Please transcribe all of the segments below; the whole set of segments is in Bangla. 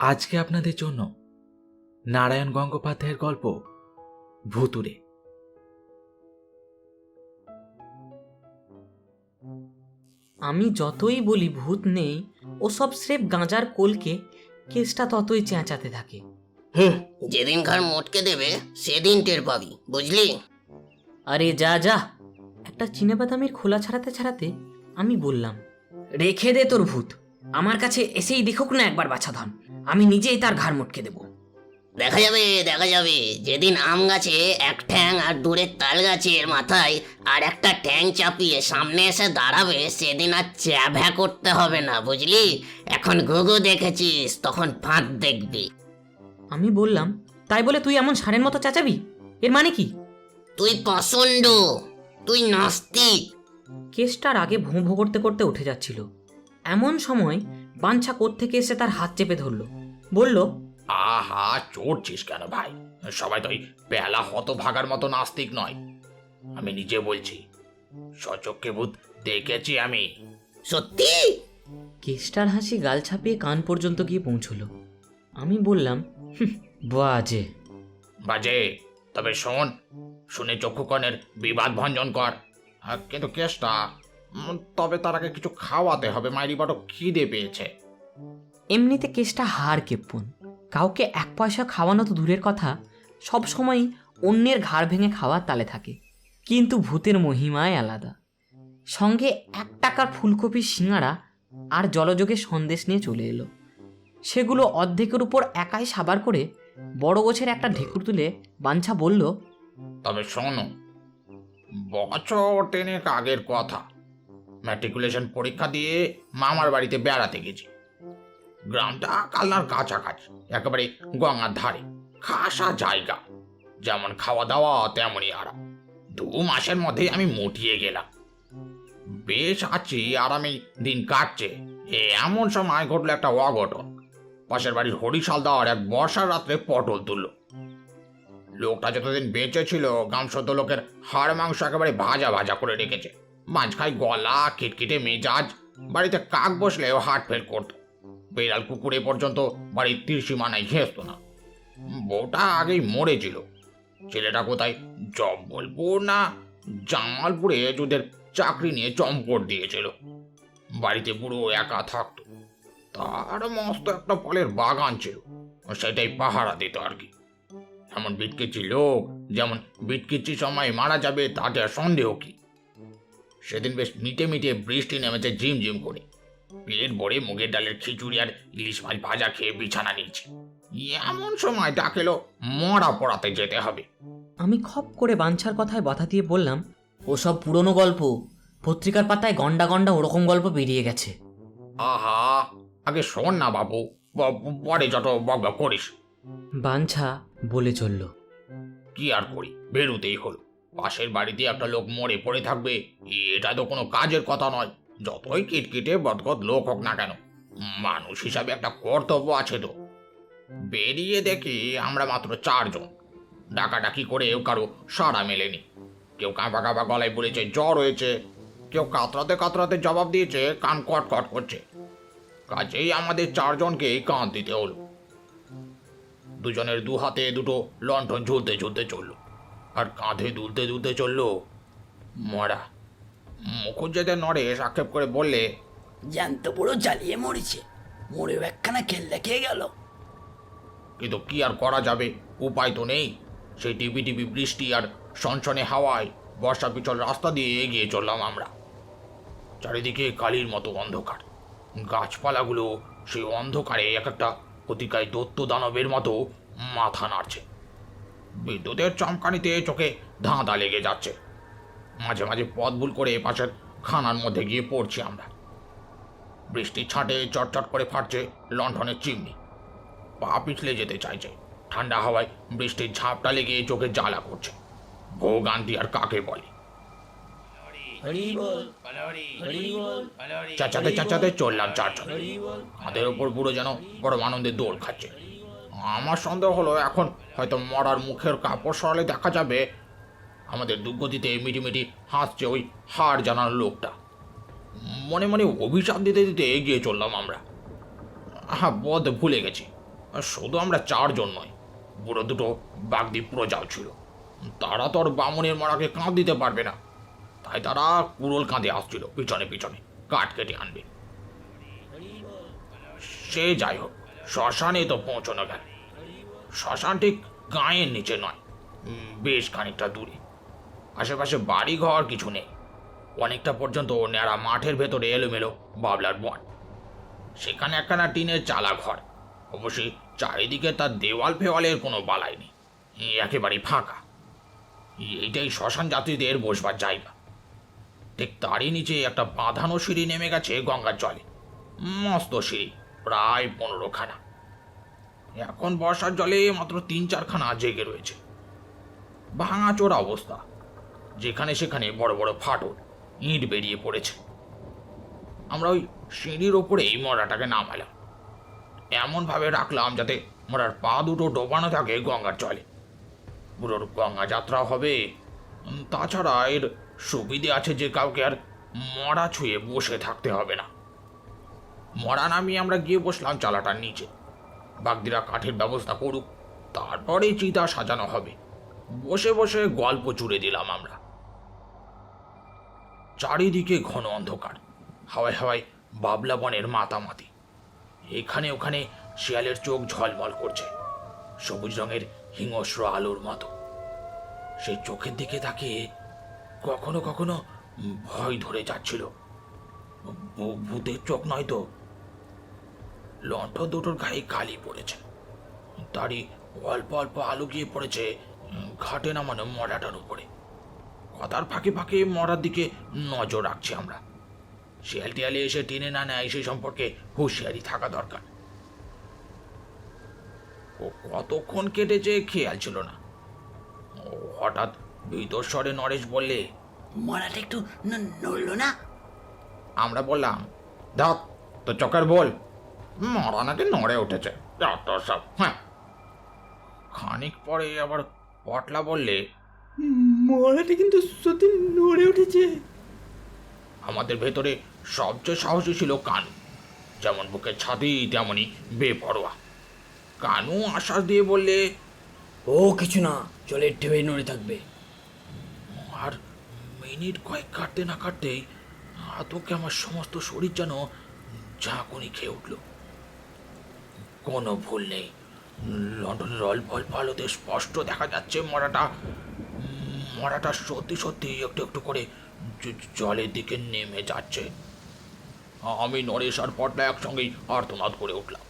আজকে আপনাদের জন্য নারায়ণ গঙ্গোপাধ্যায়ের গল্প ভুতুরে আমি যতই বলি ভূত নেই ও সব স্রেফ গাঁজার কোলকে কেসটা ততই চেঁচাতে থাকে। হুম যেদিন ঘর মোটকে দেবে সেদিন টের পাবি বুঝলি? আরে যা যা। একটা চিনেবাদামের খোলা ছাড়াতে ছাড়াতে আমি বললাম রেখে দে তোর ভূত। আমার কাছে এসেই দেখুক না একবার বাছাধন আমি নিজেই তার ঘাড় মটকে দেবো। দেখা যাবে দেখা যাবে। যেদিন আম গাছে এক ঠ্যাং আর দূরের তাল গাছের মাথায় আর একটা ঠ্যাং চাপিয়ে সামনে এসে দাঁড়াবে সেদিন আর চ্যাভ্যা করতে হবে না বুঝলি? এখন ঘুঘু দেখেছিস তখন ফাঁদ দেখবি। আমি বললাম তাই বলে তুই এমন সারের মতো চাচাবি? এর মানে কি? তুই পছন্দ তুই নাস্তিক। কেসটার আগে ভোঁ ভোঁ করতে করতে উঠে যাচ্ছিল। এমন সময় বাঞ্ছা থেকে এসে তার হাত চেপে ধরলো। বলল আহা চড়ছিস কেন ভাই? সবাই তো ওই বেলা হত ভাগার মতো নাস্তিক নয়। আমি নিজে বলছি সচক্ষে ভূত দেখেছি আমি। সত্যি? কেসটার হাসি গাল ছাপিয়ে কান পর্যন্ত গিয়ে পৌঁছলো। আমি বললাম "হুঁ, বাজে। বাজে? তবে শোন শুনে চক্ষুকণের বিবাদ ভঞ্জন কর। কিন্তু কেষ্টা তবে তার আগে কিছু খাওয়াতে হবে। মাইরি বড় খিদে পেয়েছে। এমনিতে কেসটা হার কেপ্পন কাউকে এক পয়সা খাওয়ানো তো দূরের কথা, সব সময় অন্যের ঘাড় ভেঙে খাওয়ার তালে থাকে। কিন্তু ভূতের মহিমায় আলাদা। সঙ্গে এক টাকার ফুলকপির সিঙাড়া আর জলযোগে সন্দেশ নিয়ে চলে এলো। সেগুলো অর্ধেকের উপর একাই সাবার করে বড় গোছের একটা ঢেকুর তুলে বাঞ্ছা বলল, তবে শোনো, বছর টেনেক আগের কথা। ম্যাট্রিকুলেশন পরীক্ষা দিয়ে মামার বাড়িতে বেড়াতে গেছি। গ্রামটা কালনার কাছাকাছি, একেবারে গঙ্গার ধারে, খাসা জায়গা। যেমন খাওয়া দাওয়া, তেমনই আরাম। দু মাসের মধ্যে আমি মুটিয়ে গেলাম। বেশ আছি, আরামেই দিন কাটছে। এমন সময় ঘটলো একটা অঘটন। পাশের বাড়ির হরিশালদার এক বর্ষার রাত্রে পটল তুলল। লোকটা যতদিন বেঁচে ছিল গামসদ্য লোকের হাড় মাংস একেবারে ভাজা ভাজা করে রেখেছে। মাঝখায় গলা, খিটখিটে মেজাজ, বাড়িতে কাক বসলেও হাট ফেল করতো। বেড়াল কুকুরে পর্যন্ত বাড়ির তীর্ষিমানায় ঘেঁচত না। বউটা আগেই মরেছিল। ছেলেটা কোথায়? জব্বলপুর না জামালপুরে যুদের চাকরি নিয়ে চম্পট দিয়েছিল। বাড়িতে পুরো একা থাকতো। তার মস্ত একটা ফলের বাগান ছিল। সেটাই পাহারা দিত আর কি। এমন বিটকিচি লোক, যেমন বিটকিচি সময় মারা যাবে, তাতে সন্দেহ কি? সেদিন বেশ মিটে মিটে বৃষ্টি নেমেছে ঝিম ঝিম করে। পেট ভরে মুগের ডালের খিচুড়ি আর ইলিশ মাছ ভাজা খেয়ে বিছানা নিয়েছে। এমন সময় ডাকেলো মরা পড়াতে যেতে হবে। আমি খপ করে বাঞ্ছার কথায় বাধা দিয়ে বললাম ওসব পুরনো গল্প পত্রিকার পাতায় গন্ডা গন্ডা ওরকম গল্প বেরিয়ে গেছে। আহা আগে শোন না বাবু পরে যত বক করিস। বাঞ্ছা বলে চলল। কি আর করি বেরুতেই হলো। পাশের বাড়িতে একটা লোক মরে পড়ে থাকবে এটা তো কোনো কাজের কথা নয়। যতই কিটকিটে বদগত লোক হোক না কেন, মানুষ হিসাবে একটা কর্তব্য আছে তো। বেরিয়ে দেখি আমরা মাত্র চারজন। ডাকাডাকি করেও কারও সাড়া মেলেনি। কেউ কাঁপা কাঁপা গলায় বলেছে, জ্বর হয়েছে। কেউ কাতরাতে কাতরাতে জবাব দিয়েছে, কান কট কট করছে। কাজেই আমাদের চারজনকে কান দিতে হলো। দুজনের দু হাতে দুটো লণ্ঠন ঝুলতে ঝুলতে চলল। আর কাঁধে দুলতে দুলতে চলল, মরা মুখুজ্জেদের নড়ে আক্ষেপ করে বললে জ্যান্ত পুরো জ্বালিয়ে মরেছে। মরেও একখানা খেললে খেয়ে গেল। কিন্তু কি আর করা যাবে? উপায় তো নেই। সেই টিপি টিপি বৃষ্টি আর সনসনে হাওয়ায় বর্ষা পিছল রাস্তা দিয়ে এগিয়ে চললাম আমরা। চারিদিকে কালির মতো অন্ধকার। গাছপালাগুলো সেই অন্ধকারে এক একটা অতিকায় দত্ত দানবের মতো মাথা নাড়ছে। বিদ্যুতের চমকানিতে চোখে ধাঁধা লেগে যাচ্ছে। মাঝে মাঝে পথ ভুল করে পাশের খানার মধ্যে গিয়ে পড়ছি আমরা। বৃষ্টির ছাঁটে চটচট করে ফাটছে লণ্ঠনের চিমনি। পা পিছলে যেতে চাইছে। ঠান্ডা হাওয়ায় বৃষ্টির ঝাপটা লেগে চোখে জ্বালা করছে। ভোগান্তি আর কাকে বলে? চাচাতে চাচাতে চললাম চারজন। কাঁধের ওপর বুড়ো যেন বড় আনন্দে দৌড় খাচ্ছে। আমার সন্দেহ হলো এখন হয়তো মরার মুখের কাপড় সরালে দেখা যাবে আমাদের দুর্গতিতে মিটিমিটি হাসছে ওই হাড় জানার লোকটা। মনে মনে অভিশাপ দিতে দিতে এগিয়ে চললাম আমরা। হ্যাঁ বদ ভুলে গেছি। শুধু আমরা চারজন নয়, বুড়ো দুটো বাগদি প্রজাও ছিল। তারা তো আর বামুনের মরাকে কাঁধ দিতে পারবে না। তাই তারা কুড়োল কাঁধে আসছিল, পিছনে পিছনে কাঠ কেটে আনবে। সে যাই হোক শ্মশানে তো পৌঁছানো গেল। শ্মশান ঠিক গাঁয়ের নিচে নয় বেশ খানিকটা দূরে। আশেপাশে বাড়ি ঘর কিছু নেই। অনেকটা পর্যন্ত ন্যাড়া মাঠের ভেতরে এলোমেলো বাবলার বন। সেখানে একখানা টিনের চালা ঘর। অবশ্যই চারিদিকে তার দেওয়াল ফেওয়ালের কোনো বালাই নেই। একেবারেই ফাঁকা। এইটাই শ্মশান যাত্রীদের বসবার জায়গা। ঠিক তারই নিচে একটা বাঁধানো সিঁড়ি নেমে গেছে গঙ্গার জলে। মস্ত সিঁড়ি, প্রায় পনেরোখানা। এখন বর্ষার জলে মাত্র তিন চারখানা জেগে রয়েছে। ভাঙাচোরা অবস্থা। যেখানে সেখানে বড় বড় ফাটল, ইঁট বেরিয়ে পড়েছে। আমরা ওই সিঁড়ির ওপরেই মরাটাকে নামালাম। এমনভাবে রাখলাম যাতে মরার পা দুটো ডোবানো থাকে গঙ্গার জলে। বুড়োর গঙ্গা যাত্রা হবে। তাছাড়া এর সুবিধে আছে যে কাউকে আর মরা ছুঁয়ে বসে থাকতে হবে না। মরা নামিয়ে আমরা গিয়ে বসলাম চালাটার নিচে। বাগদিরা কাঠের ব্যবস্থা করুক তারপরে চিতা সাজানো হবে। বসে বসে গল্প চুড়ে দিলাম আমরা। চারিদিকে ঘন অন্ধকার, হাওয়ায় হাওয়ায় বাবলা বনের মাতামাতি। এখানে ওখানে শিয়ালের চোখ ঝলমল করছে, সবুজ রঙের হিংস্র আলোর মতো। সেই চোখের দিকে তাকিয়ে কখনো কখনো ভয় ধরে যাচ্ছিল। ভূতের চোখ নয় তো? লণ্ঠন দুটোর গায়ে কালি পড়েছে। তারই অল্প অল্প আলো গিয়ে পড়েছে ঘাটে নামানো মরাটার উপরে। কথার ফাঁকে ফাঁকে মরার দিকে নজর রাখছি আমরা। শিয়াল টিয়ালে এসে টেনে না নেয় সেই সম্পর্কে হুঁশিয়ারি থাকা দরকার। ও কতক্ষণ কেটেছে খেয়াল ছিল না। ও হঠাৎ ভিতর স্বরে নরেশ বললে মরাটা একটু নড়লো না? আমরা বললাম ধক তো চকের বল। মরা নাকি নড়ে উঠেছে। সব হ্যাঁ। খানিক পরে আবার পটলা বললে মরাটা কিন্তু সত্যি নড়ে উঠেছে। আমাদের ভেতরে সবচেয়ে সাহসী ছিল কানু। যেমন বুকের ছাতি তেমনই বেপরোয়া। কানু আশ্বাস দিয়ে বললে ও কিছু না জলের ঢেউয়ে নড়ে থাকবে। আর মিনিট কয়েক কাটতে না কাটতেই আতকে আমার সমস্ত শরীর যেন ঝাঁকুনি খেয়ে উঠল। কোনো ভুল নেই। লন্ডনের অল্প অল্প আলোতে স্পষ্ট দেখা যাচ্ছে মরাটা মরাটা সত্যি সত্যি একটু একটু করে জলের দিকে নেমে যাচ্ছে। আমি নরেশ আর পটলা একসঙ্গেই আর্তনাদ করে উঠলাম।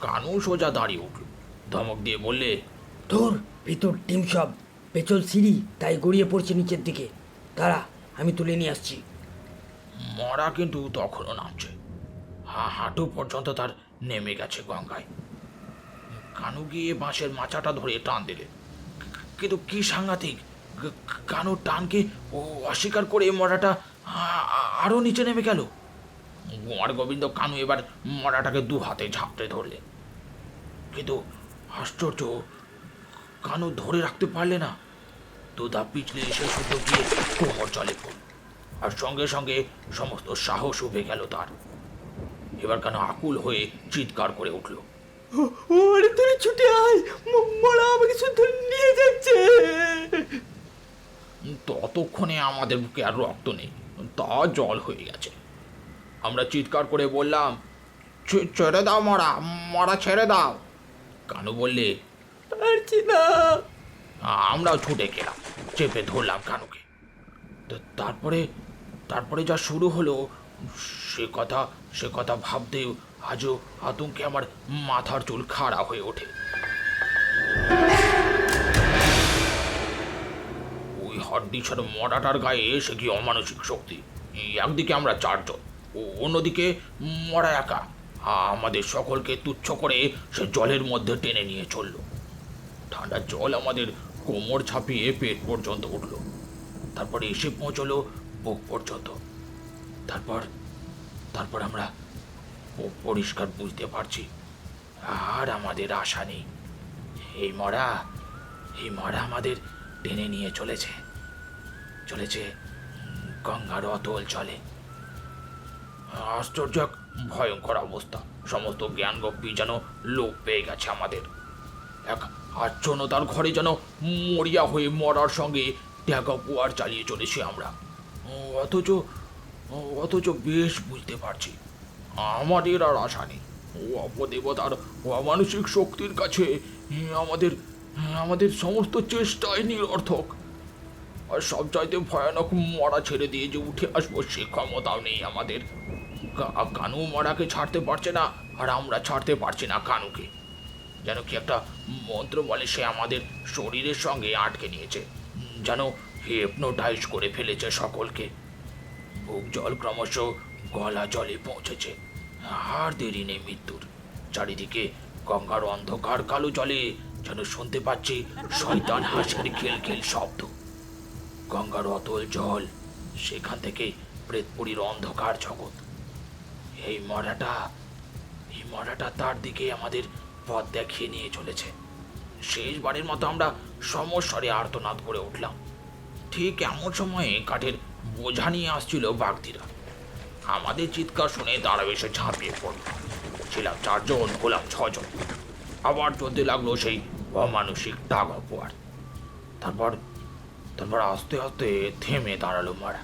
কানু সোজা দাঁড়িয়ে উঠল। ধমক দিয়ে বললে ধর ভিতর টিম সব পেছল সিঁড়ি তাই গড়িয়ে পড়ছে নিচের দিকে। দাঁড়া আমি তুলে নিয়ে আসছি। মরা কিন্তু তখনও নামছে। হা হাঁটু পর্যন্ত তার নেমে গেছে গঙ্গায়। কানু গিয়ে বাঁশের মাচাটা ধরে টান দিলে। কিন্তু কি সাংঘাতিক? কানুর টানকে ও অস্বীকার করে মরাটা আ- আ- নিচে নেমে গেল। কুমার গোবিন্দ কানু এবার মরাটাকে দু হাতে ঝাপটে ধরলে। কিন্তু আশ্চর্য, কানু ধরে রাখতে পারলে না। দুধা পিছলে এসে শুধু গিয়ে কোমর জলে পড়ল। আর সঙ্গে সঙ্গে সমস্ত সাহস উঠে গেল তার। এবার কেন আকুল হয়ে চিৎকার করে উঠল। ওরে ছুটে আয়। মরা আমাকে শুধু নিয়ে যাচ্ছে। ততক্ষণে আমাদের বুকে আর রক্ত নেই। তা জল হয়ে গেছে। আমরা চিৎকার করে বললাম, "ছে- ছেড়ে দাও মরা মরা ছেড়ে দাও। কানু বললে না। আমরাও ছুটে গেলাম, চেপে ধরলাম কানুকে। তারপরে তারপরে যা শুরু হলো, সে কথা সে কথা ভাবতে আজও আতঙ্কে আমার মাথার চুল খাড়া হয়ে ওঠে। ওই হড্ডিছার মরাটার গায়ে এসে কি অমানসিক শক্তি? একদিকে আমরা চারজন ও অন্যদিকে মরা একা। আমাদের সকলকে তুচ্ছ করে সে জলের মধ্যে টেনে নিয়ে চলল। ঠান্ডা জল আমাদের কোমর ছাপিয়ে পেট পর্যন্ত উঠল। তারপরে এসে পৌঁছলো বুক পর্যন্ত। তারপর তারপর আমরা পরিষ্কার বুঝতে পারছি। আর আমাদের আশা নেই। এই মরা এই মরা আমাদের টেনে নিয়ে চলেছে। চলেছে। গঙ্গার অতল চলে আশ্চর্য ভয়ঙ্কর অবস্থা। সমস্ত জ্ঞান গপ্পি যেন লোপ পেয়ে গেছে আমাদের। এক আচ্ছন্নতার ঘরে যেন মরিয়া হয়ে মরার সঙ্গে ট্যাগা পোয়ার চালিয়ে চলেছি আমরা। অথচ অথচ বেশ বুঝতে পারছি। আমাদের আর আশা নেই। অপদেবতার অমানসিক শক্তির কাছে আমাদের আমাদের সমস্ত চেষ্টাই নিরর্থক। আর সবচাইতে ভয়ানক মরা ছেড়ে দিয়ে যে উঠে আসব সে ক্ষমতাও নেই আমাদের। কানু মরাকে ছাড়তে পারছে না, আর আমরা ছাড়তে পারছি না কানুকে। যেন কি একটা মন্ত্র বলে সে আমাদের শরীরের সঙ্গে আটকে নিয়েছে। যেন হেপনোটাইজ করে ফেলেছে সকলকে। বুক জল ক্রমশ গলা জলে পৌঁছেছে। আর দেরি নেই মৃত্যুর। চারিদিকে গঙ্গার অন্ধকার কালো জলে যেন শুনতে পাচ্ছি শয়তান হাসির খেল খেল শব্দ। গঙ্গার অতল জল, সেখান থেকে প্রেতপুরীর অন্ধকার জগৎ। এই মরাটা এই মরাটা তার দিকে আমাদের পথ দেখিয়ে নিয়ে চলেছে। শেষবারের মতো আমরা সমস্বরে আর্তনাদ করে উঠলাম। ঠিক এমন সময়ে কাঠের বোঝা নিয়ে আসছিল বাগদিরা। আমাদের চিৎকার শুনে তারা এসে ঝাঁপিয়ে পড়ল। ছিলাম চারজন, হলাম ছজন। আবার চলতে লাগল সেই অমানসিক টাগ অপয়ার তারপর তারপর আস্তে আস্তে থেমে দাঁড়াল মারা।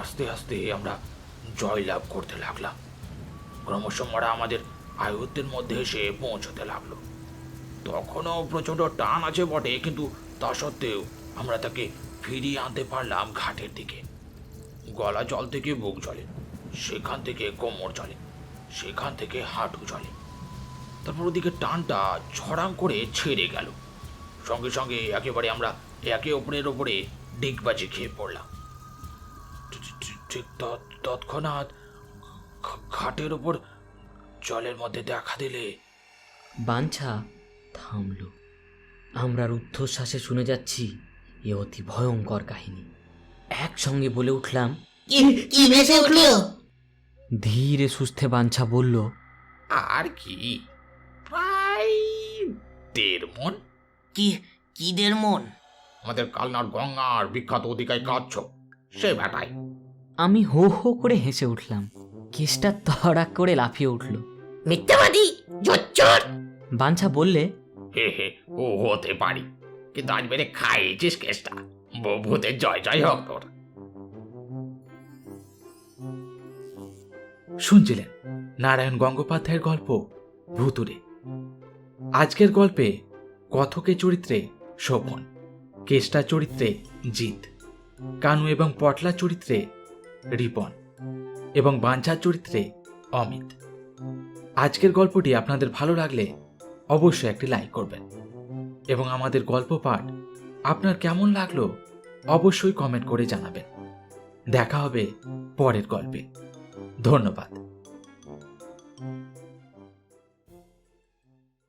আস্তে আস্তে আমরা জয়লাভ করতে লাগলাম। ক্রমশ মারা আমাদের আয়ত্তের মধ্যে এসে পৌঁছতে লাগল। তখনও প্রচণ্ড টান আছে বটে, কিন্তু তা সত্ত্বেও আমরা তাকে ফিরিয়ে আনতে পারলাম ঘাটের দিকে। গলা জল থেকে বুক জলে সেখান থেকে কোমর জলে সেখান থেকে হাঁটু জলে তারপর ওদিকে টানটা ছড়াং করে ছেড়ে গেল। সঙ্গে সঙ্গে একেবারে আমরা একে অপরের ওপরে ডিগবাজি খেয়ে পড়লাম। ঠিক- ঠিক- ঠিক তৎ- তৎক্ষণাৎ ঘাটের ওপর জলের মধ্যে দেখা দিলে বাঞ্ছা থামল। আমরা রুদ্ধশ্বাসে শুনে যাচ্ছি এ অতি ভয়ঙ্কর কাহিনী। একসঙ্গে বলে উঠলাম কি কি ভেসে উঠল? ধীরে সুস্থে বাঞ্ছা বলল আর কি? প্রায় দেড় মন। কি কি দের মন? আমাদের কালনার গঙ্গার বিখ্যাত অধিকায় কাচ্ছ সে বেটাই আমি হো হো করে হেসে উঠলাম। কেসটা তড়াক করে লাফিয়ে উঠল। মিথ্যাবাদী! জোচ্চোর! বাঞ্ছা বললে হে হে ও হতে পারি। কিন্তু আজ বেড়ে খাইছিস কেসটা। ভূতের জয় জয় হোক তোর। শুনছিলেন নারায়ণ গঙ্গোপাধ্যায়ের গল্প ভুতুরে আজকের গল্পে কথকের চরিত্রে শোভন। কেষ্টা চরিত্রে জিৎ, কানু এবং পটলা চরিত্রে রিপন এবং বাঞ্ছার চরিত্রে অমিত। আজকের গল্পটি আপনাদের ভালো লাগলে অবশ্যই একটি লাইক করবেন এবং আমাদের গল্প পাঠ আপনার কেমন লাগল অবশ্যই কমেন্ট করে জানাবেন। দেখা হবে পরের গল্পে। ধন্যবাদ।